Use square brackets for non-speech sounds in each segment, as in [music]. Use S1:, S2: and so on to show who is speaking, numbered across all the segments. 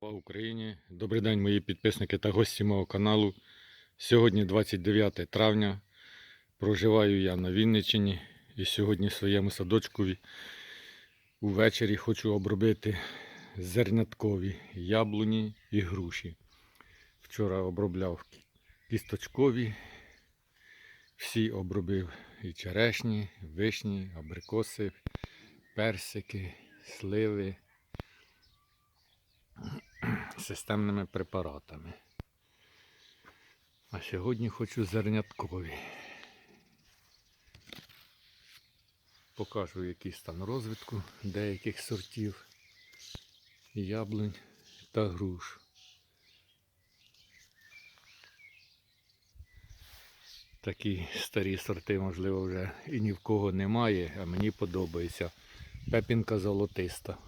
S1: Слава Україні! Добрий день, мої підписники та гості мого каналу. Сьогодні 29 травня. Проживаю я на Вінниччині і сьогодні своєму садочкові увечері хочу обробити зерняткові яблуні і груші. Вчора обробляв кісточкові, всі обробив і черешні, вишні, абрикоси, персики, сливи системними препаратами. А сьогодні хочу зерняткові. Покажу який стан розвитку деяких сортів яблунь та груш. Такі старі сорти, можливо, вже і ні в кого немає, а мені подобається. Пепінка золотиста.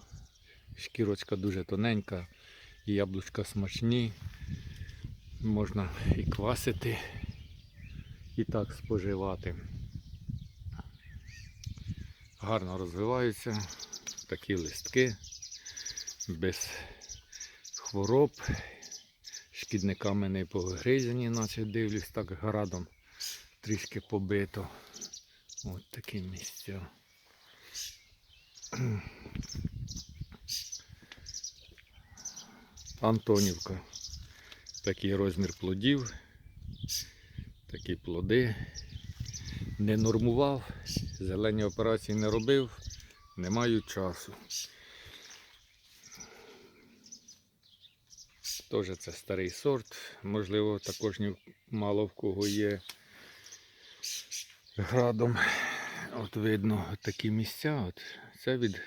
S1: Шкірочка дуже тоненька, яблучка смачні. Можна і квасити, і так споживати. Гарно розвиваються такі листки без хвороб, шкідниками не погризані, наче дивлюсь, так градом трішки побито. От такі місця. Антонівка. Такий розмір плодів. Такі плоди. Не нормував, зелені операції не робив, не маю часу. Теж це старий сорт. Можливо, також мало в кого є градом. От видно такі місця. От. Це від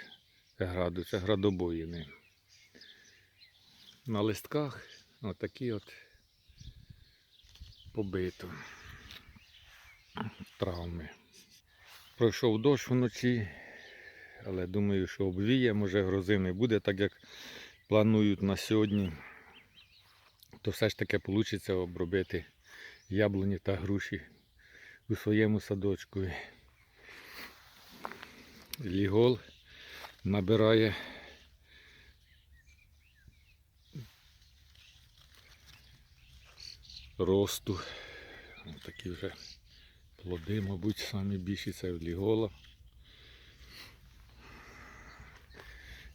S1: граду, це градобоїни на листках отакі от побито травми. Пройшов дощ вночі, але думаю, що обвіє, може грози не буде, так як планують на сьогодні, то все ж таки вийде обробити яблуні та груші у своєму садочку. Лігол набирає росту. Ось Такі вже плоди, мабуть, самі більші це в лігола.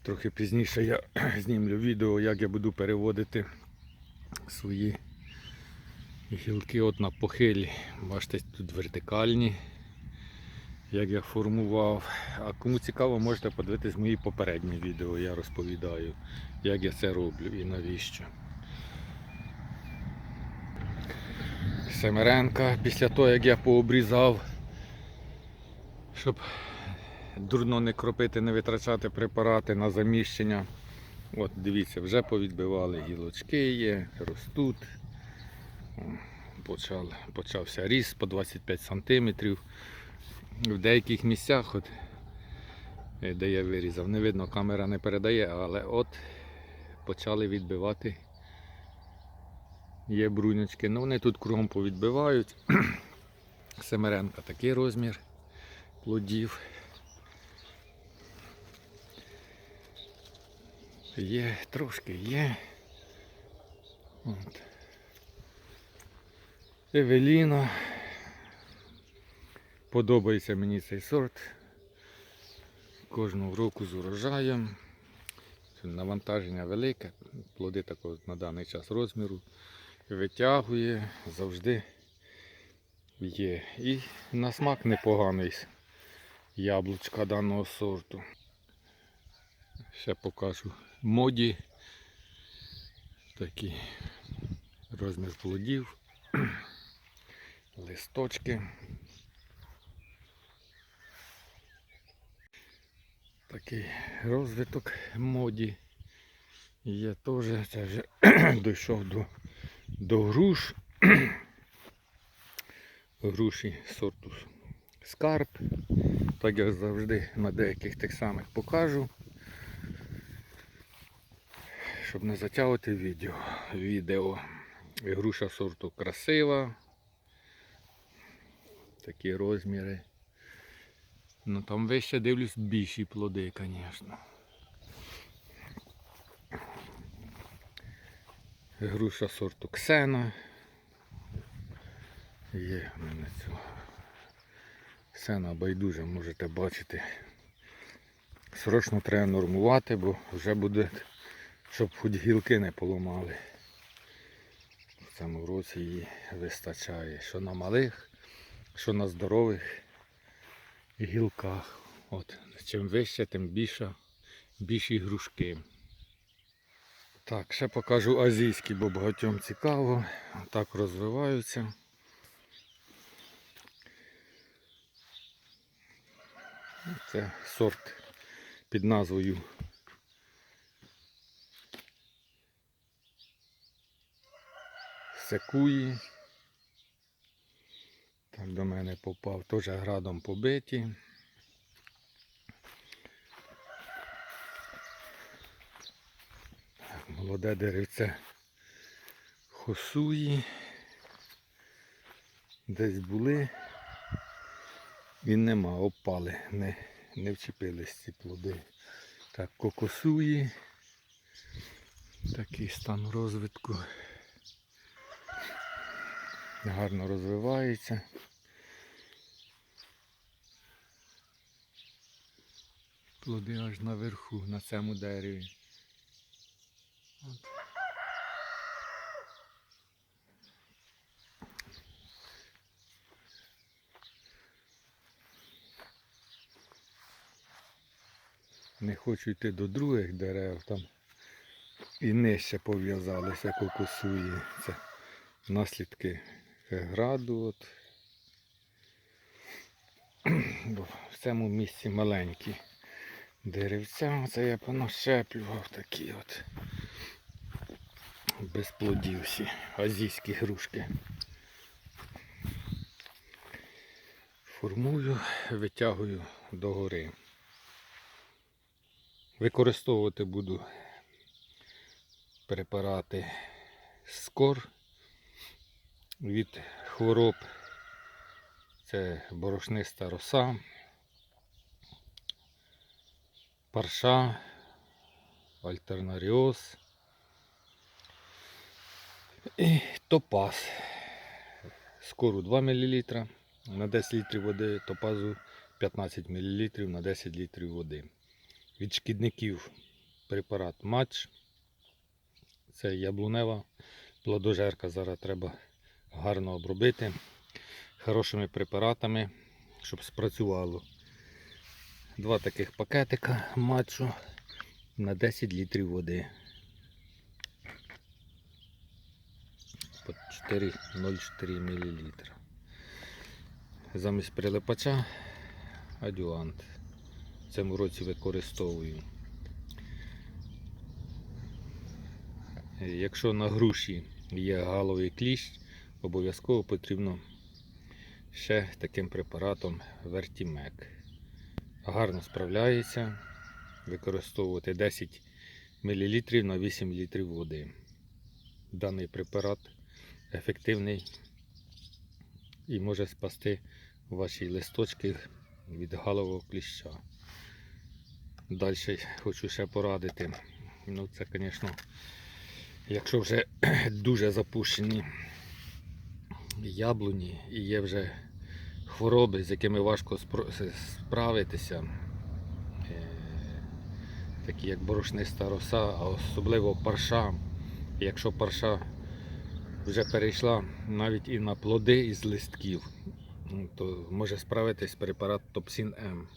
S1: Трохи пізніше я [clears throat] знімлю відео, як я буду переводити свої гілки от на похилі. Бачите, тут вертикальні, як я формував. А кому цікаво, можете подивитись мої попередні відео. Я розповідаю, як я це роблю і навіщо. Семеренка після того, як я пообрізав, щоб дурно не кропити, не витрачати препарати на заміщення. От дивіться, вже повідбивали гілочки є, ростуть. Почав, почався ріст по 25 см. В деяких місцях, от, де я вирізав, не видно, камера не передає, але от почали відбивати Є брунячки, ну вони тут кругом повідбивають. [clears throat] Семеренка такий розмір плодів. Є, трошки є. От. Евеліна. Подобається мені цей сорт. Кожного року з урожаєм. Навантаження велике, плоди такого на даний час розміру витягує, завжди є. І на смак непоганий яблучка даного сорту. Ще покажу моді. Такий розмір плодів, листочки. Такий розвиток моді. Є теж, це вже [clears throat] дійшов до до груш. [clears throat] Груші сорту скарб. Так як завжди на деяких тих самих покажу. Щоб не затягувати відео. відео. Груша сорту красива. Такі розміри. Ну там вище дивлюсь більші плоди, звісно. Груша сорту Ксена. Є в мене цього. Ксена байдуже можете бачити. Срочно треба нормувати, бо вже буде, щоб хоч гілки не поламали. В цьому році її вистачає. Що на малих, що на здорових гілках. От, чим вище, тим більше, більші грушки. Так, ще покажу азійські, бо багатьом цікаво. Так розвиваються. Це сорт під назвою Секуї. Так до мене попав, теж градом побиті. Молоде деревце хосуї. Десь були. І нема, опали, не, не вчепились ці плоди. Так, кокосуї. Такий стан розвитку. Гарно розвивається. Плоди аж наверху, на цьому дереві. Не хочу йти до других дерев там і нижче пов'язалися кокосуї. Це наслідки граду. От. [clears throat] Бо в цьому місці маленькі деревця. Це я понащеплював такі от без плодів всі азійські грушки. Формую, витягую догори. Використовувати буду препарати скор від хвороб. Це борошниста роса, парша, альтернаріоз і топаз. Скору 2 мл на 10 літрів води, топазу 15 мл на 10 літрів води. Від шкідників препарат матч. Це яблунева плодожерка. Зараз треба гарно обробити хорошими препаратами, щоб спрацювало. Два таких пакетика матчу на 10 літрів води. По 4,04 мл. Замість прилипача адюант. В цьому році використовую. Якщо на груші є галовий кліщ, обов'язково потрібно ще таким препаратом Вертімек. Гарно справляється використовувати 10 мл на 8 літрів води. Даний препарат ефективний і може спасти ваші листочки від галового кліща. Далі хочу ще порадити. Ну, це, звісно, якщо вже [clears throat] дуже запущені яблуні і є вже хвороби, з якими важко справитися, е, такі як борошниста роса, а особливо парша. Якщо парша вже перейшла навіть і на плоди із листків, ну, то може справитись препарат Топсін М.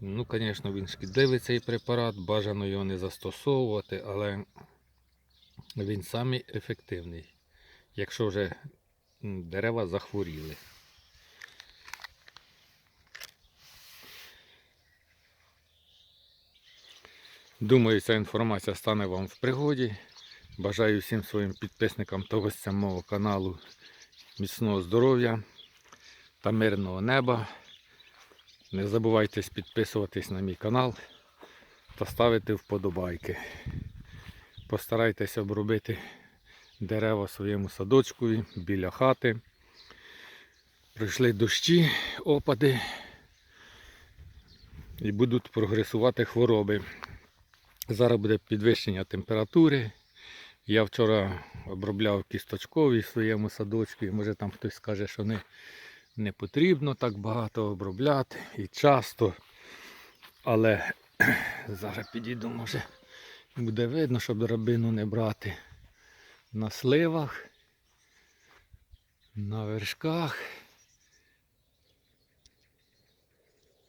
S1: Ну, звісно, він шкідливий цей препарат, бажано його не застосовувати, але він самий ефективний, якщо вже дерева захворіли. Думаю, ця інформація стане вам в пригоді. Бажаю всім своїм підписникам та гостям мого каналу міцного здоров'я та мирного неба. Не забувайте підписуватись на мій канал та ставити вподобайки. Постарайтесь обробити дерева своєму садочку біля хати. Прийшли дощі, опади і будуть прогресувати хвороби. Зараз буде підвищення температури, Я вчора обробляв кісточкові в своєму садочку, і може там хтось скаже, що не, не потрібно так багато обробляти і часто. Але [clears throat] зараз підійду, може буде видно, щоб драбину не брати на сливах, на вершках.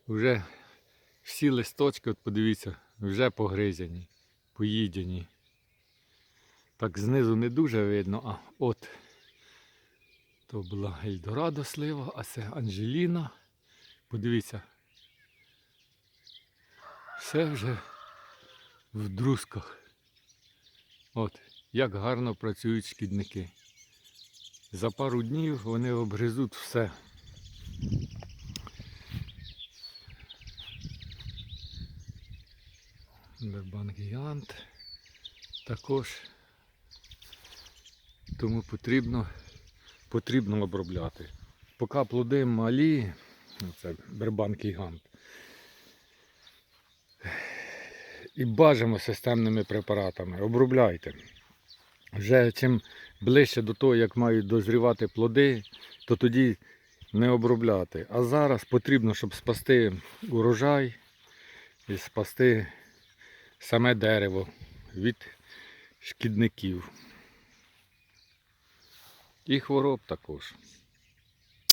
S1: Вже всі листочки, от подивіться, вже погризані, поїдені. Так знизу не дуже видно, а от то була Ельдорадо слива, а це Анжеліна. Подивіться. Все вже в друзках. От, як гарно працюють шкідники. За пару днів вони обгризуть все. Бербан гігант також. Тому потрібно, потрібно обробляти. Поки плоди малі, це бербан гігант. І бажано системними препаратами. Обробляйте. Вже чим ближче до того, як мають дозрівати плоди, то тоді не обробляти. А зараз потрібно, щоб спасти урожай і спасти саме дерево від шкідників. І хвороб також.